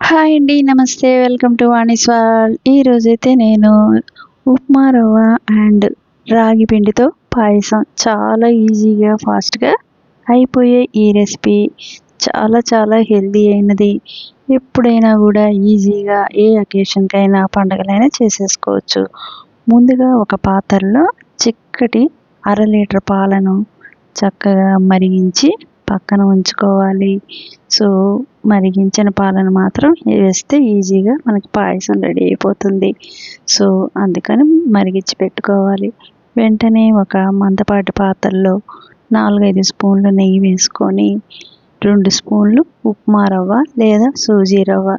Hi అండి నమస్తే. Welcome to వాణిస్వాల్ ఈరోజైతే నేను ఉప్మా రవ్వ అండ్ రాగి పిండితో పాయసం. చాలా ఈజీగా ఫాస్ట్గా అయిపోయే ఈ రెసిపీ. చాలా చాలా హెల్దీ అయినది. ఎప్పుడైనా కూడా ఈజీగా ఏ అకేషన్కైనా పండగలైనా చేసేసుకోవచ్చు. ముందుగా ఒక పాత్రలో చిక్కటి అర లీటర్ పాలను చక్కగా మరిగించి పక్కన ఉంచుకోవాలి. సో మరిగించిన పాలను మాత్రం వేస్తే ఈజీగా మనకి పాయసం రెడీ అయిపోతుంది. సో అందుకని మరిగించి పెట్టుకోవాలి. వెంటనే ఒక మందపాటి పాత్రలో నాలుగైదు స్పూన్లు నెయ్యి వేసుకొని రెండు స్పూన్లు ఉప్మా రవ్వ లేదా సూజీ రవ్వ.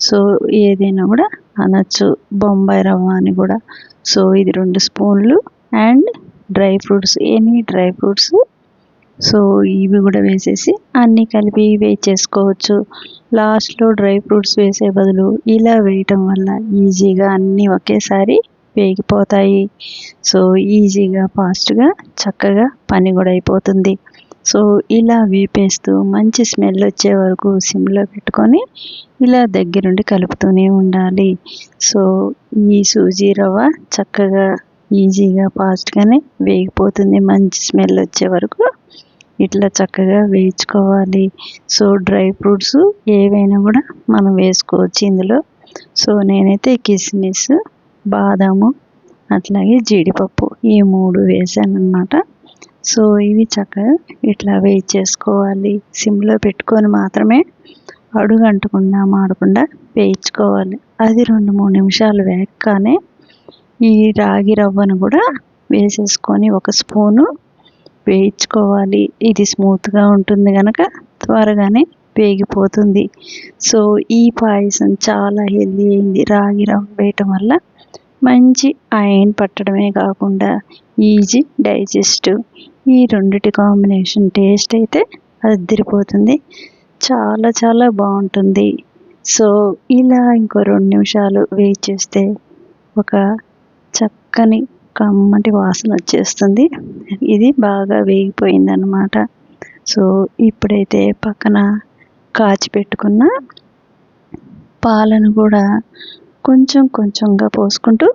సో ఏదైనా కూడా అనొచ్చు. బొంబాయి రవ్వ అని కూడా. సో ఇది రెండు స్పూన్లు. And dry fruits any dry fruits so ఇవి కూడా వేసేసి అన్నీ కలిపి వేయించేసుకోవచ్చు లాస్ట్లో డ్రై ఫ్రూట్స్ వేసే బదులు ఇలా వేయటం వల్ల ఈజీగా అన్నీ ఒకేసారి వేగిపోతాయి. సో ఈజీగా ఫాస్ట్గా చక్కగా పని కూడా అయిపోతుంది. సో ఇలా వేపేస్తూ మంచి స్మెల్ వచ్చే వరకు సిమ్లో పెట్టుకొని ఇలా దగ్గరుండి కలుపుతూనే ఉండాలి. సో ఈ సూజీ రవ్వ చక్కగా ఈజీగా ఫాస్ట్గానే వేగిపోతుంది. మంచి స్మెల్ వచ్చే వరకు ఇట్లా చక్కగా వేయించుకోవాలి. సో డ్రై ఫ్రూట్స్ ఏవైనా కూడా మనం వేసుకోవచ్చు ఇందులో. సో నేనైతే కిస్మిస్ బాదాము అట్లాగే జీడిపప్పు ఈ మూడు వేసాను అన్నమాట సో ఇవి చక్కగా ఇట్లా వేయించేసుకోవాలి. సిమ్లో పెట్టుకొని మాత్రమే అడుగు అంటకుండా మాడకుండా వేయించుకోవాలి. అది రెండు మూడు నిమిషాలు వేగగానే ఈ రాగి రవ్వను కూడా వేసేసుకొని ఒక స్పూను వేయించుకోవాలి. ఇది స్మూత్గా ఉంటుంది కనుక త్వరగానే వేగిపోతుంది. సో ఈ పాయసం చాలా హెల్దీ అయింది. రాగి రవ్వ వేయటం వల్ల మంచి ఐరన్ పట్టడమే కాకుండా ఈజీ డైజెస్ట్. ఈ రెండిటి కాంబినేషన్ టేస్ట్ అయితే అదిరిపోతుంది. చాలా చాలా బాగుంటుంది. సో ఇలా ఇంకో రెండు నిమిషాలు వెయిట్ చేస్తే ఒక చక్కని కమ్మటి వాసన వచ్చేస్తుంది. ఇది బాగా వేగిపోయిందనమాట సో ఇప్పుడైతే పక్కన కాచి పెట్టుకున్న పాలను కూడా కొంచెం కొంచెంగా పోసుకుంటూ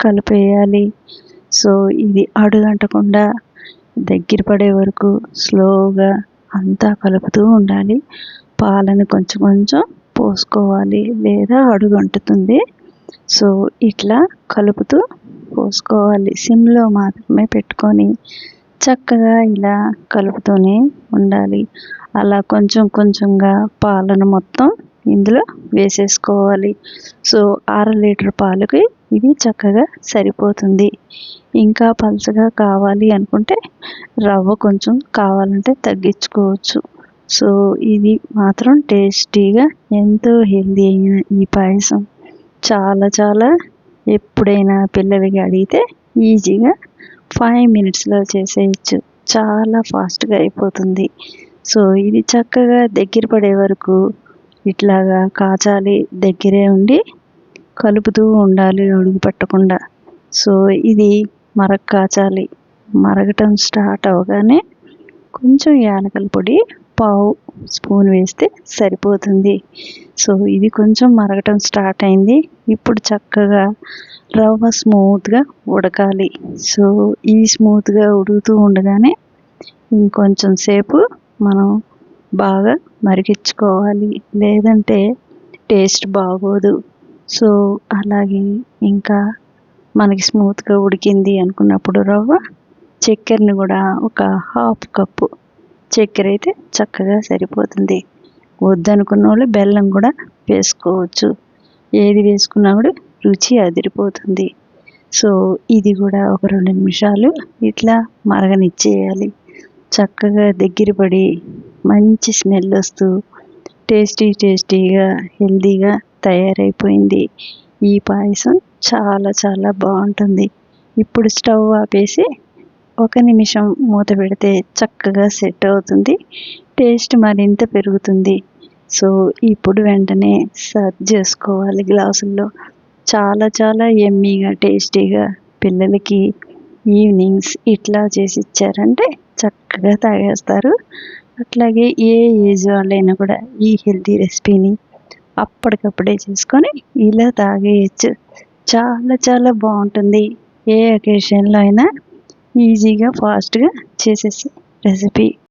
కలిపేయాలి. సో ఇది అడుగంటకుండా దగ్గర పడే వరకు స్లోగా అంతా కలుపుతూ ఉండాలి. పాలను కొంచెం కొంచెం పోసుకోవాలి లేదా అడుగంటుతుంది. సో ఇట్లా కలుపుతూ పోసుకోవాలి. సిమ్లో మాత్రమే పెట్టుకొని చక్కగా ఇలా కలుపుతూనే ఉండాలి. అలా కొంచెం కొంచెంగా పాలను మొత్తం ఇందులో వేసేసుకోవాలి. సో అర లీటర్ పాలకి ఇది చక్కగా సరిపోతుంది. ఇంకా పలుచగా కావాలి అనుకుంటే రవ్వ కొంచెం కావాలంటే తగ్గించుకోవచ్చు. సో ఇది మాత్రం టేస్టీగా ఎంతో హెల్దీ అయిన ఈ పాయసం. చాలా చాలా. ఎప్పుడైనా పిల్లలకి అడిగితే ఈజీగా ఫైవ్ మినిట్స్లో చేసేయచ్చు. చాలా ఫాస్ట్గా అయిపోతుంది. సో ఇది చక్కగా దగ్గర పడే వరకు ఇట్లాగా కాచాలి దగ్గరే ఉండి కలుపుతూ ఉండాలి అడుగు పట్టకుండా. సో ఇది మరగ కాచాలి. మరగటం స్టార్ట్ అవగానే కొంచెం యాలకల పొడి పావు స్పూన్ వేస్తే సరిపోతుంది. సో ఇది కొంచెం మరగటం స్టార్ట్ అయింది. ఇప్పుడు చక్కగా రవ్వ స్మూత్గా ఉడకాలి. సో ఈ స్మూత్గా ఉడుకుతూ ఉండగానే ఇంకొంచెం సేపు మనం బాగా మరిగించుకోవాలి. లేదంటే టేస్ట్ బాగోదు. సో అలాగే ఇంకా మనకి స్మూత్గా ఉడికింది అనుకున్నప్పుడు రవ్వ చక్కెరని కూడా ఒక హాఫ్ కప్పు చక్కెర అయితే చక్కగా సరిపోతుంది. వద్దనుకున్న వాళ్ళు బెల్లం కూడా వేసుకోవచ్చు. ఏది వేసుకున్నా కూడా రుచి అదిరిపోతుంది. సో ఇది కూడా ఒక రెండు నిమిషాలు ఇట్లా మరగనిచ్చేయాలి. చక్కగా దగ్గర పడి మంచి స్మెల్ వస్తూ టేస్టీ టేస్టీగా హెల్తీగా తయారైపోయింది. ఈ పాయసం చాలా చాలా బాగుంటుంది. ఇప్పుడు స్టవ్ ఆపేసి ఒక నిమిషం మూత పెడితే చక్కగా సెట్ అవుతుంది. టేస్ట్ మరింత పెరుగుతుంది. సో ఇప్పుడు వెంటనే సర్వ్ చేసుకోవాలి గ్లాసుల్లో. చాలా చాలా ఎమ్మీగా టేస్టీగా పిల్లలకి ఈవినింగ్స్ ఇట్లా చేసి ఇచ్చారంటే చక్కగా తాగేస్తారు. అట్లాగే ఏ ఏజ్ వాళ్ళైనా కూడా ఈ హెల్తీ రెసిపీని అప్పటికప్పుడే చేసుకొని ఇలా తాగేయచ్చు. చాలా చాలా బాగుంటుంది. ఏ అకేషన్లో అయినా ఈజీగా ఫాస్ట్గా చేసేసే రెసిపీ